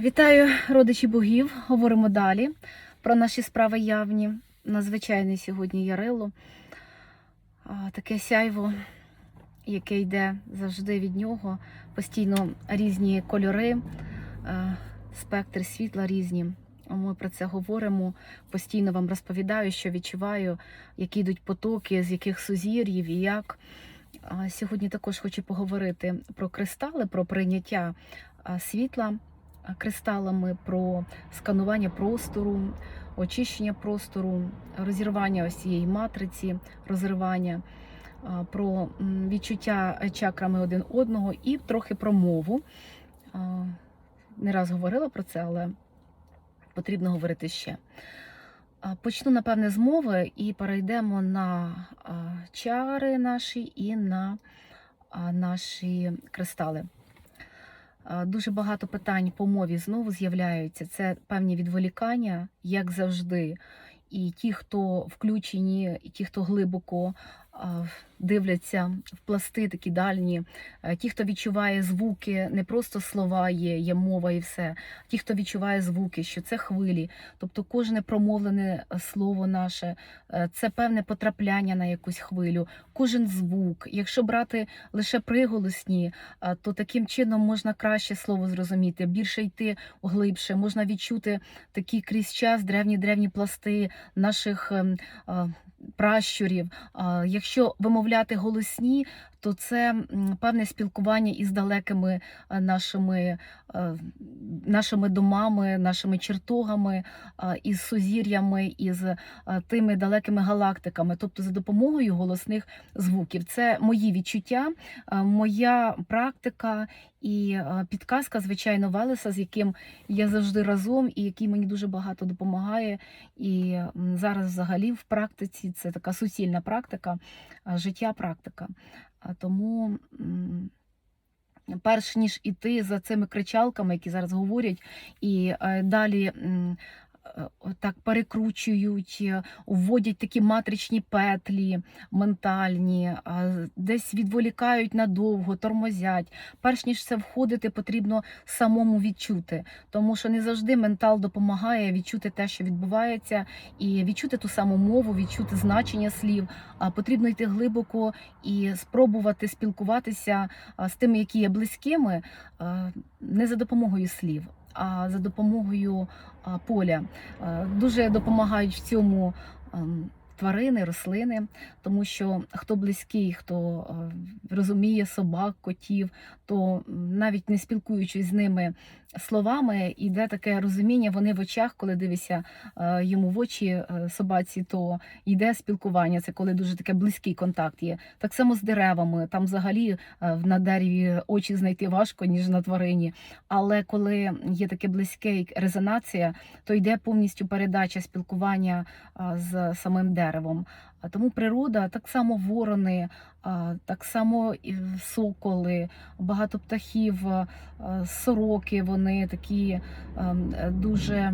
Вітаю родичі богів. Говоримо далі про наші справи явні. Надзвичайний сьогодні Ярило. Таке сяйво, яке йде завжди від нього. Постійно різні кольори, е, спектр світла різні. Ми про це говоримо. Постійно вам розповідаю, що відчуваю, які йдуть потоки, з яких сузір'їв і як. Сьогодні також хочу поговорити про кристали, про прийняття світла кристалами, про сканування простору, очищення простору, розірвання ось цієї матриці, розривання, про відчуття чакрами один одного і трохи про мову. Не раз говорила про це, але потрібно говорити ще. Почну, напевне, з мови і перейдемо на чари наші і на наші кристали. А, Дуже багато питань по мові знову з'являються. Це певні відволікання, як завжди. І ті, хто включені, і ті, хто глибоко дивляться в пласти такі дальні, е, ті, хто відчуває звуки, не просто слова є, є мова і все. Ті, хто відчуває звуки, що це хвилі, тобто кожне промовлене е, слово наше е, це певне потрапляння на якусь хвилю, кожен звук. Якщо брати лише приголосні, е, то таким чином можна краще слово зрозуміти, більше йти глибше, можна відчути такі крізь час древні древні пласти наших ем, е, пращурів. Якщо вимовляти голосні, то це певне спілкування із далекими е, нашими, е, нашими домами, нашими чертогами, е, із сузір'ями, із тими далекими галактиками, тобто за допомогою голосних звуків. Це мої відчуття, моя практика і підказка, звичайно, Велеса, з яким я завжди разом, і який мені дуже багато допомагає. І зараз, взагалі, в практиці це така суцільна практика, життя практика. Тому. Перш ніж іти за цими кричалками, які зараз говорять, і е, далі так перекручують, е, вводять такі матричні петлі ментальні, десь відволікають надовго, тормозять. Перш ніж це входити, потрібно самому відчути, тому що не завжди ментал допомагає відчути те, що відбувається, і відчути ту саму мову, відчути значення слів. А потрібно йти глибоко і спробувати спілкуватися з тими, які є близькими, не за допомогою слів, за допомогою поля. Е, Дуже допомагають в цьому ем, тварини, рослини, тому що хто близький, хто е, розуміє собак, котів, то навіть не спілкуючись з ними словами, іде таке розуміння, вони в очах, коли дивишся е, йому в очі е, собаці, то йде спілкування. Це коли дуже таке близький контакт є. Так само з деревами. Там взагалі на дереві очі знайти важко, ніж на тварині. Але коли є таке близьке резонація, то йде повністю передача спілкування з самим деревом. А Тому природа, так само ворони, так само соколи, багато птахів, сороки, вони такі дуже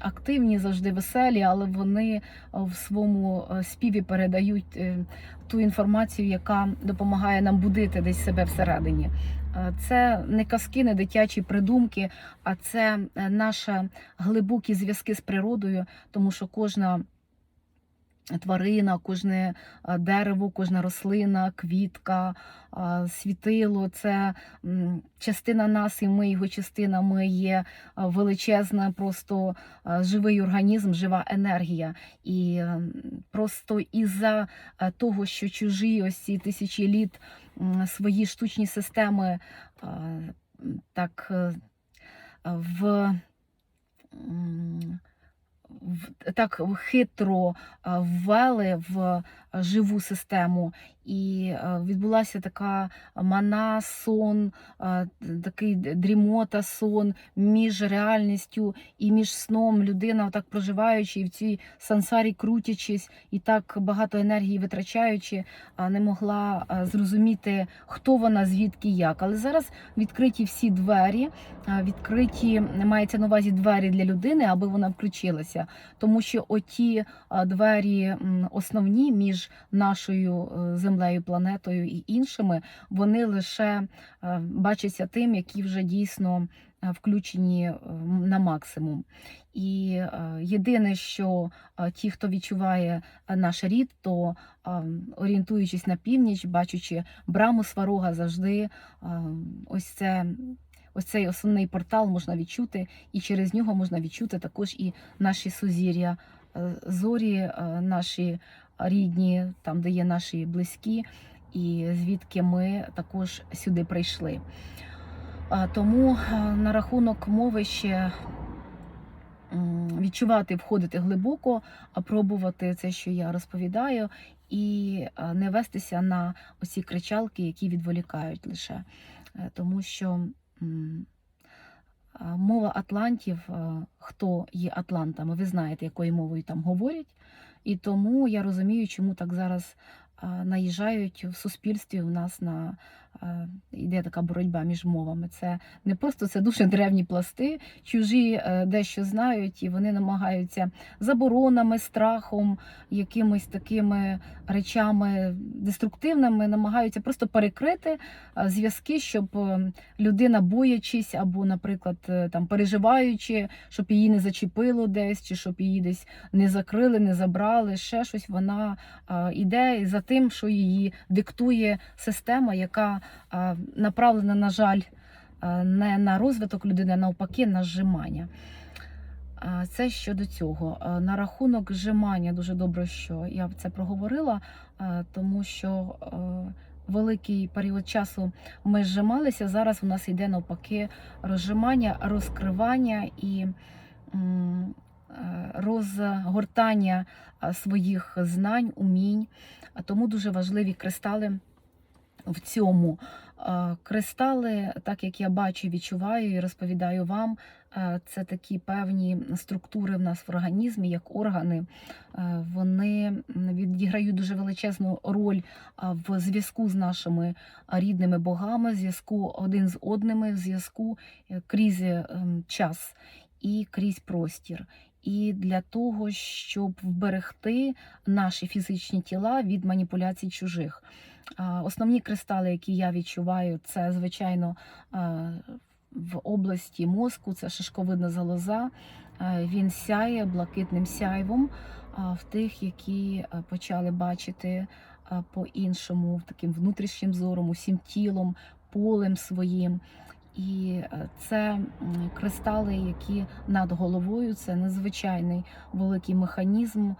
активні, завжди веселі, але вони в своєму співі передають е, ту інформацію, яка допомагає нам будити десь себе всередині. Це не казки, не дитячі придумки, а це е, наші глибокі зв'язки з природою, тому що кожна тварина, кожне е, дерево, кожна рослина, квітка, е, світило це частина нас, і ми його частина. Ми є е, величезна, просто живий організм, жива енергія. І просто із-за того, що чужі ось ці тисячі літ свої штучні системи так в. Так хитро ввели в живу систему, і відбулася така мана, сон, такий дрімота, сон між реальністю і між сном. Людина, так проживаючи і в цій сансарі крутячись, і так багато енергії витрачаючи, не могла зрозуміти, хто вона, звідки як. Але зараз відкриті всі двері, відкриті мається на увазі двері для людини, аби вона включилася. Тому що оті двері основні між нашою е, землею, планетою і іншими, вони лише е, бачаться тим, які вже дійсно е, включені на максимум. І єдине, що ті, хто відчуває наш рід, то орієнтуючись на північ, бачачи браму сварога, завжди ось це. Ось цей основний портал можна відчути, і через нього можна відчути також і наші сузір'я, зорі, наші рідні, там, де є наші близькі, і звідки ми також сюди прийшли. Тому е, на рахунок мови ще відчувати, входити глибоко, а пробувати це, що я розповідаю, і е, не вестися на оці кричалки, які відволікають лише. Е, Тому що мова атлантів, хто є атлантами, ви знаєте, якою мовою там говорять. І тому я розумію, чому так зараз наїжджають в суспільстві. У нас на йде така боротьба між мовами. Це не просто це дуже древні пласти, чужі е, дещо знають, і вони намагаються заборонами, страхом, якимись такими речами деструктивними, намагаються просто перекрити зв'язки, щоб е, людина, боячись або, наприклад, е, там переживаючи, щоб її не зачепило десь, чи щоб її десь не закрили, не забрали, ще щось. Вона а, іде за тим, що її диктує система, яка направлена, на жаль, не на розвиток людини, а навпаки, на зжимання. Це щодо цього. На рахунок зжимання дуже добре, що я це проговорила, тому що великий період часу ми зжималися. Зараз у нас йде навпаки розжимання, розкривання і розгортання своїх знань, умінь. Тому дуже важливі кристали в цьому. Кристали, так як я бачу, відчуваю і розповідаю вам, е, це такі певні структури в нас в організмі, як органи. Е, Вони відіграють дуже величезну роль в зв'язку з нашими рідними богами, в зв'язку один з одними, в зв'язку е, крізь е, час і крізь простір. І для того, щоб вберегти наші фізичні тіла від маніпуляцій чужих. Основні кристали, які я відчуваю, це звичайно в області мозку, це шишковидна залоза. Він сяє блакитним сяйвом в тих, які почали бачити по-іншому, таким внутрішнім зором, усім тілом, полем своїм. І це кристали, які над головою, це надзвичайний великий механізм.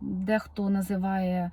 Дехто називає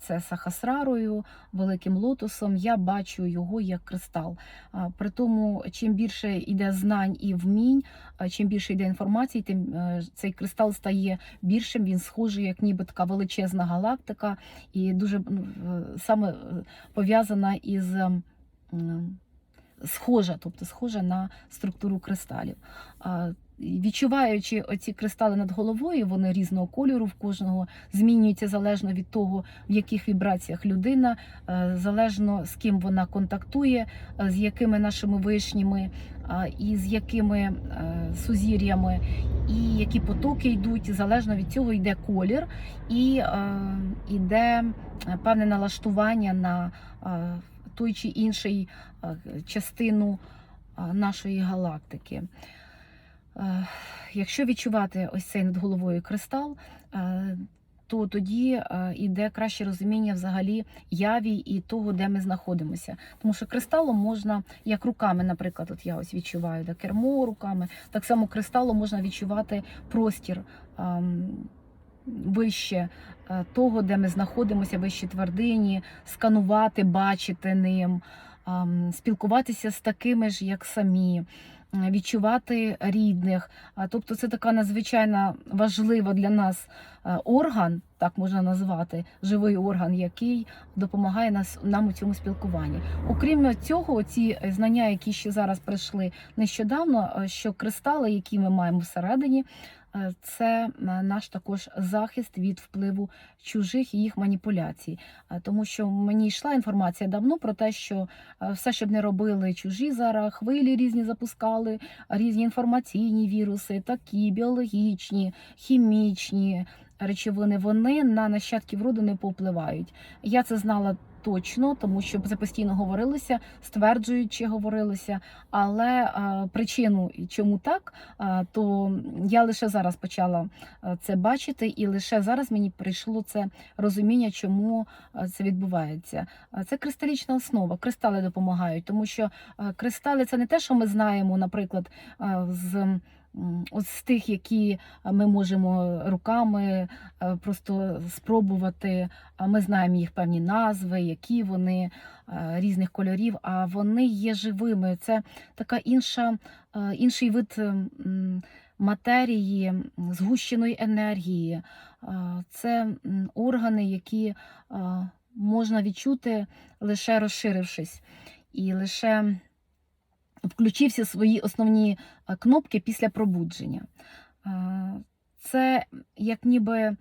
це сахасрарою, великим лотосом. Я бачу його як кристал. При тому, чим більше йде знань і вмінь, чим більше йде інформації, тим е, цей кристал стає більшим. Він схожий, як ніби така величезна галактика, і дуже ну, е, саме е, пов'язана із. Схожа, тобто схожа на структуру кристалів. Відчуваючи оці кристали над головою, вони різного кольору в кожного змінюються залежно від того, в яких вібраціях людина, е, залежно з ким вона контактує, е, з якими нашими вишніми і з якими е, сузір'ями, і які потоки йдуть. Залежно від цього йде колір і е, йде е, певне налаштування на е, той чи інший е, частину е, нашої галактики. Е, Якщо відчувати ось цей над головою кристал, е, то тоді е, йде краще розуміння взагалі яві і того, де ми знаходимося. Тому що кристалом можна, як руками, наприклад, от я ось відчуваю да, кермо руками, так само кристалом можна відчувати простір. ем, Вище е, того, де ми знаходимося, вище твердині, сканувати, бачити ним, ем, спілкуватися з такими ж, як самі, відчувати рідних. Тобто це така надзвичайно важлива для нас е, орган, так можна назвати, живий орган, який допомагає нас нам у цьому спілкуванні. Окрім цього, ці знання, які ще зараз прийшли нещодавно, е, що кристали, які ми маємо всередині. Е, Це е, наш також захист від впливу чужих їх маніпуляцій, Е, тому що мені йшла інформація давно про те, що все, щоб не робили чужі зараз, хвилі різні запускали, різні інформаційні віруси, такі біологічні, хімічні речовини, вони на нащадків роду не повпливають. Я це знала точно, тому що це постійно говорилося, стверджують, чи говорилося. Але е, причину, чому так, е, то я лише зараз почала е, це бачити, і лише зараз мені прийшло це розуміння, чому це відбувається. Це кристалічна основа. Кристали допомагають, тому що кристали це не те, що ми знаємо, наприклад, з. От з тих, які ми можемо руками е, просто спробувати. Ми знаємо їх певні назви, які вони е, різних кольорів, а вони є живими. Це така інша, е, інший вид матерії, згущеної енергії. Це органи, які можна відчути лише розширившись, і лише включився свої основні е, кнопки після пробудження. Е, Це як ніби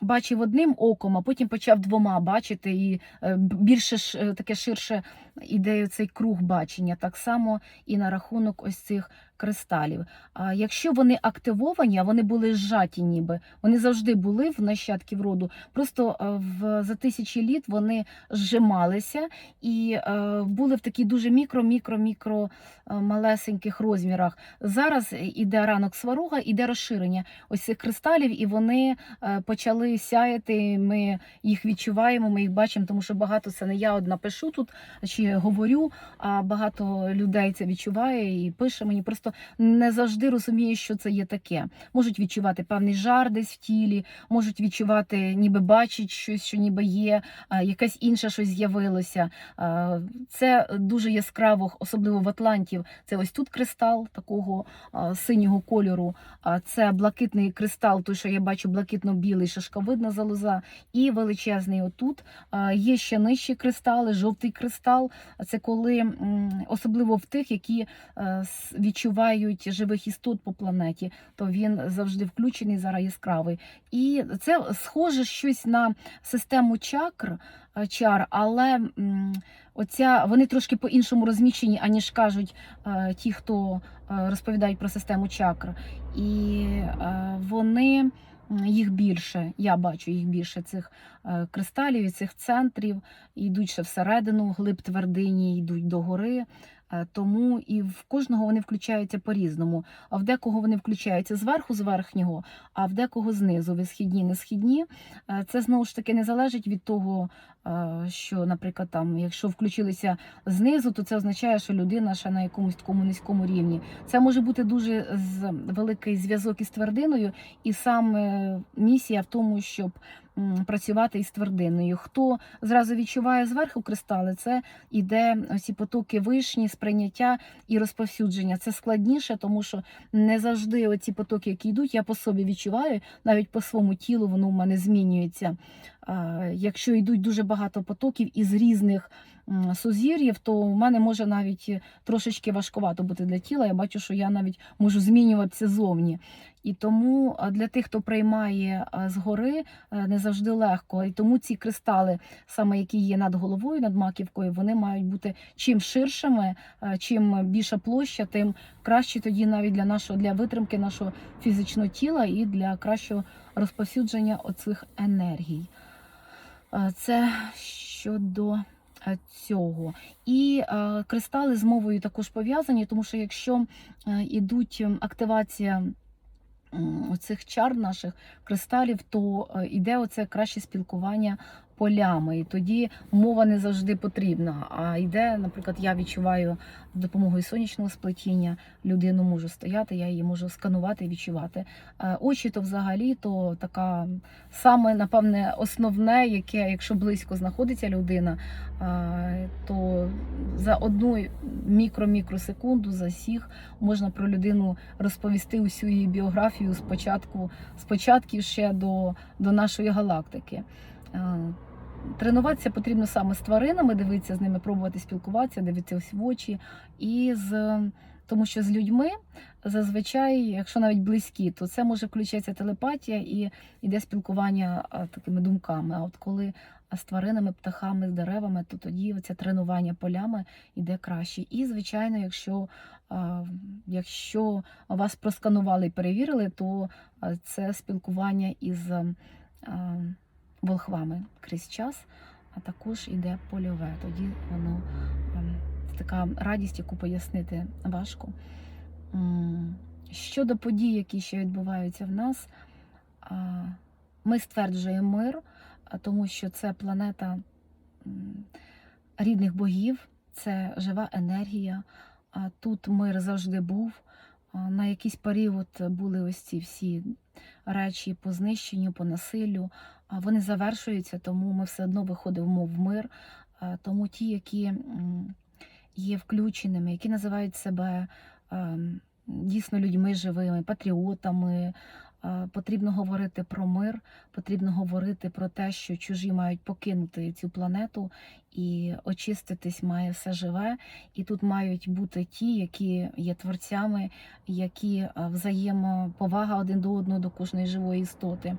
бачив одним оком, а потім почав двома бачити, і е, більше таке ширше іде цей круг бачення. Так само і на рахунок ось цих кристалів. А якщо вони активовані, а вони були зжаті, ніби вони завжди були в нащадків роду, просто е, в за тисячі літ вони зжималися і е, були в такі дуже мікро, мікро, мікро е, малесеньких розмірах. Зараз іде ранок сварога, іде розширення ось цих кристалів, і вони почали сяяти. Ми їх відчуваємо, ми їх бачимо, тому що багато це не я одна пишу тут чи говорю, а багато людей це відчуває і пише мені. Просто не завжди розуміє, що це є таке. Можуть відчувати певний жар десь в тілі, можуть відчувати, ніби бачать щось, що ніби є, якесь інше щось з'явилося. Це дуже яскраво, особливо в Атлантів. Це ось тут кристал такого синього кольору. Це блакитний кристал, той, що я бачу, блакитно-білий шашковидна залоза, і величезний отут. Є ще нижчі кристали, жовтий кристал. Це коли особливо в тих, які е, с- живих істот по планеті, то він завжди включений зараз яскравий. І це схоже щось на систему чакр, е, чар, але оця вони трошки по-іншому розміщені, аніж кажуть е, ті, хто е, розповідають про систему чакр. І вони. Їх більше, я бачу їх більше цих кристалів і цих центрів, йдуть ще всередину, глиб твердині, йдуть до гори. Е, Тому і в кожного вони включаються по-різному. А в декого вони включаються зверху, з верхнього, а в декого знизу, висхідні, не східні. Е, Це знову ж таки не залежить від того, е, що, наприклад, там, якщо включилися знизу, то це означає, що людина ще на якомусь такому низькому рівні. Це може бути дуже великий зв'язок із твердиною, і саме місія в тому, щоб працювати із твердиною. Хто зразу відчуває зверху кристали, це іде ці потоки вишні, сприйняття і розповсюдження. Це складніше, тому що не завжди оці потоки, які йдуть, я по собі відчуваю, навіть по своєму тілу воно в мене змінюється. Якщо йдуть дуже багато потоків із різних сузір'їв, то в мене може навіть трошечки важкувато бути для тіла. Я бачу, що я навіть можу змінюватися зовні. І тому для тих, хто приймає згори, е, не завжди легко. І тому ці кристали, саме які є над головою, над маківкою, вони мають бути чим ширшими, е, чим більша площа, тим краще тоді навіть для нашого для витримки нашого фізичного тіла і для кращого розповсюдження оцих енергій. Е, Це щодо е, цього. І е, кристали з мовою також пов'язані, тому що якщо е, ідуть ем, активація оцих чар наших кристалів, то йде іде оце краще спілкування полями. І тоді мова не завжди потрібна. А йде, наприклад, я відчуваю допомогою сонячного сплетіння людину можу стояти, я її можу сканувати і відчувати. Е, Очі то взагалі то така саме, напевне, основне, яке, якщо близько знаходиться людина, е, то за одну мікро-мікросекунду, за всіх можна про людину розповісти усю її біографію спочатку, спочатку ще до, до нашої галактики. Е, Тренуватися потрібно саме з тваринами, дивитися з ними, пробувати спілкуватися, дивитися в очі. І з, тому що з людьми зазвичай, якщо навіть близькі, то це може включатися телепатія і йде спілкування такими думками. А от коли з тваринами, птахами, з деревами, то тоді це тренування полями йде краще. І, звичайно, якщо, якщо вас просканували і перевірили, то це спілкування із. Волхвами крізь час. а також іде польове. Тоді воно ем, така радість, яку пояснити важко. Щодо подій, які ще відбуваються в нас, ми стверджуємо мир, тому що це планета рідних богів, це жива енергія. Тут мир завжди був. На якийсь період були ось ці всі речі по знищенню, по насиллю. Вони завершуються, тому ми все одно виходимо в мир. Тому ті, які є включеними, які називають себе ем, дійсно людьми живими, патріотами. Е, Потрібно говорити про мир, потрібно говорити про те, що чужі мають покинути цю планету і очиститись має все живе. І тут мають бути ті, які є творцями, які е, взаємоповага один до одного до кожної живої істоти. Е,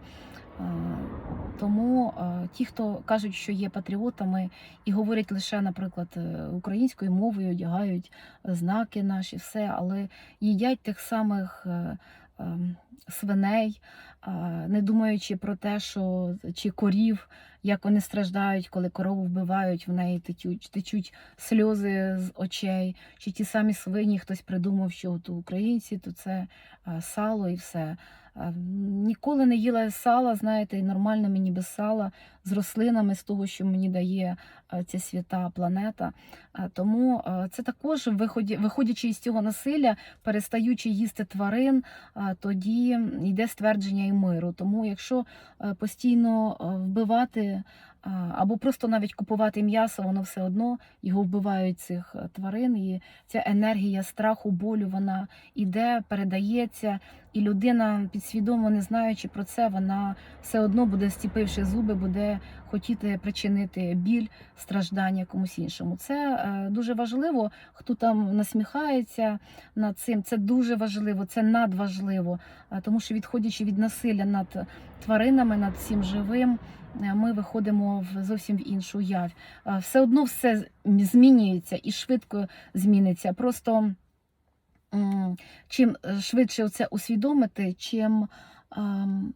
Тому ті, хто кажуть, що є патріотами і говорять лише, наприклад, українською мовою, одягають знаки наші, все, але їдять тих самих ем, свиней, не думаючи про те, що чи корів, як вони страждають, коли корову вбивають, в неї течуть, течуть сльози з очей, чи ті самі свині, хтось придумав, що от українці, то це сало і все. Ніколи не їла сала, знаєте, і нормально мені без сала з рослинами, з того, що мені дає ця свята планета. Тому це також виходячи із цього насилля, перестаючи їсти тварин, е, йде ствердження і миру. Тому якщо е, постійно е, вбивати або просто навіть купувати м'ясо, воно все одно його вбивають цих е, тварин, і ця енергія страху, болю вона іде, передається, і людина, підсвідомо не знаючи про це, вона все одно буде стіпивши зуби, буде хотіти причинити біль, страждання комусь іншому. Це е, дуже важливо. Хто там насміхається над цим, це дуже важливо, це надважливо, тому що відходячи від насилля над тваринами, над всім живим. Е, Ми виходимо в зовсім іншу явь. Е, Все одно все змінюється і швидко зміниться. Просто чим е, швидше це усвідомити, чим, ем,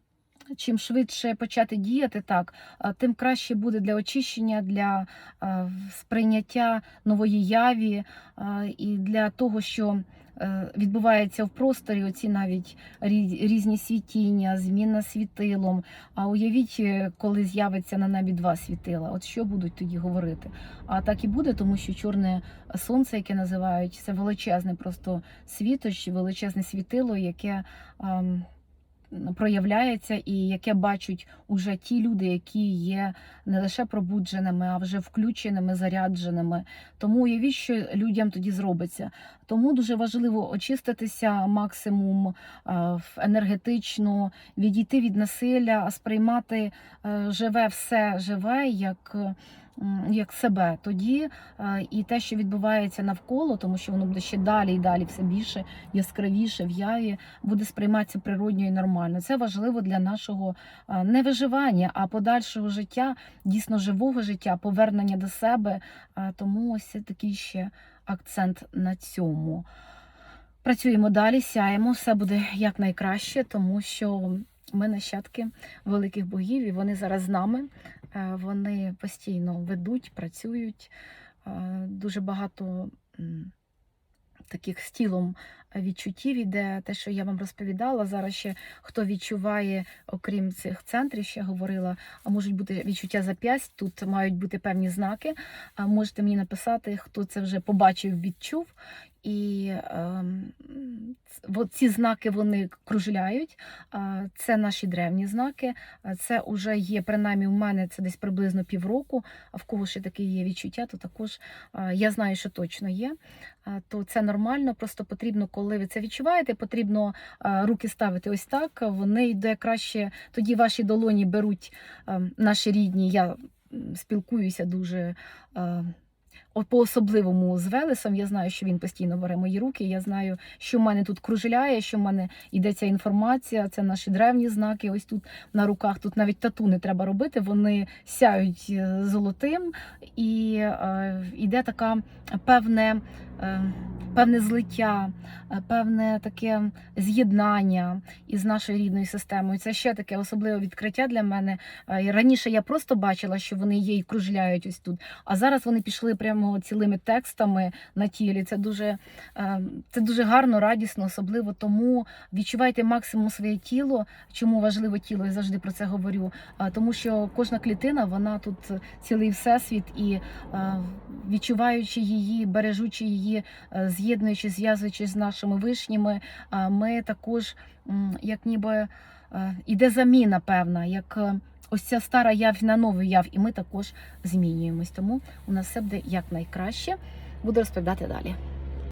чим швидше почати діяти так, тим краще буде для очищення, для сприйняття нової яві і для того, що відбувається в просторі, оці навіть різні світіння, зміна світилом. А уявіть, е, коли з'явиться на небі два світила, от що будуть тоді говорити? А так і буде, тому що чорне сонце, яке називають, це величезне просто світоч, величезне світило, яке проявляється і яке бачать уже ті люди, які є не лише пробудженими, а вже включеними, зарядженими. Тому уявіть, що людям тоді зробиться. Тому дуже важливо очиститися максимум е, енергетично, відійти від насилля, сприймати е, живе все живе як. Як себе тоді е, і те, що відбувається навколо, тому що воно буде ще далі і далі, все більше яскравіше в яві, буде сприйматися природньо і нормально. Це важливо для нашого е, не виживання, а подальшого життя, дійсно живого життя, повернення до себе. Тому ось такий ще акцент на цьому. Працюємо далі, сяємо, все буде якнайкраще, тому що ми нащадки великих богів, і вони зараз з нами. Е, Вони постійно ведуть, працюють. Е, Дуже багато таких з тілом відчуттів іде те, що я вам розповідала. Зараз ще хто відчуває, окрім цих центрів, ще говорила, а можуть бути відчуття зап'ясть. Тут мають бути певні знаки. А можете мені написати, хто це вже побачив, відчув. І ц- ці знаки вони кружляють. Це наші древні знаки. Це вже є принаймні в мене це десь приблизно півроку. А в кого ще таке є відчуття, то також я знаю, що точно є. То це нормально. Просто потрібно, коли ви це відчуваєте, потрібно руки ставити ось так. Вони йде краще. Тоді ваші долоні беруть ем, наші рідні. Я спілкуюся дуже. По-особливому з Велесом. Я знаю, що він постійно бере мої руки. Я знаю, що в мене тут кружляє, що в мене йде ця інформація. Це наші древні знаки. Ось тут на руках. Тут навіть тату не треба робити. Вони сяють е, золотим, і е, йде така певне. е, Певне злиття, е, певне таке з'єднання із нашою рідною системою. Це ще таке особливе відкриття для мене. Раніше я просто бачила, що вони є кружляють ось тут. А зараз вони пішли прямо цілими текстами на тілі. Це дуже, е, це дуже гарно, радісно, особливо тому відчувайте максимум своє тіло. Чому важливо тіло? Я завжди про це говорю. Тому що кожна клітина, вона тут цілий всесвіт, і е, відчуваючи її, бережучи її, е, з'єднуючи, зв'язуючи з нашими вишніми, а ми також, як ніби іде заміна певна, як. Ось ця стара яв на нову яв, і ми також змінюємось. Тому у нас все буде як найкраще. Буду розповідати далі.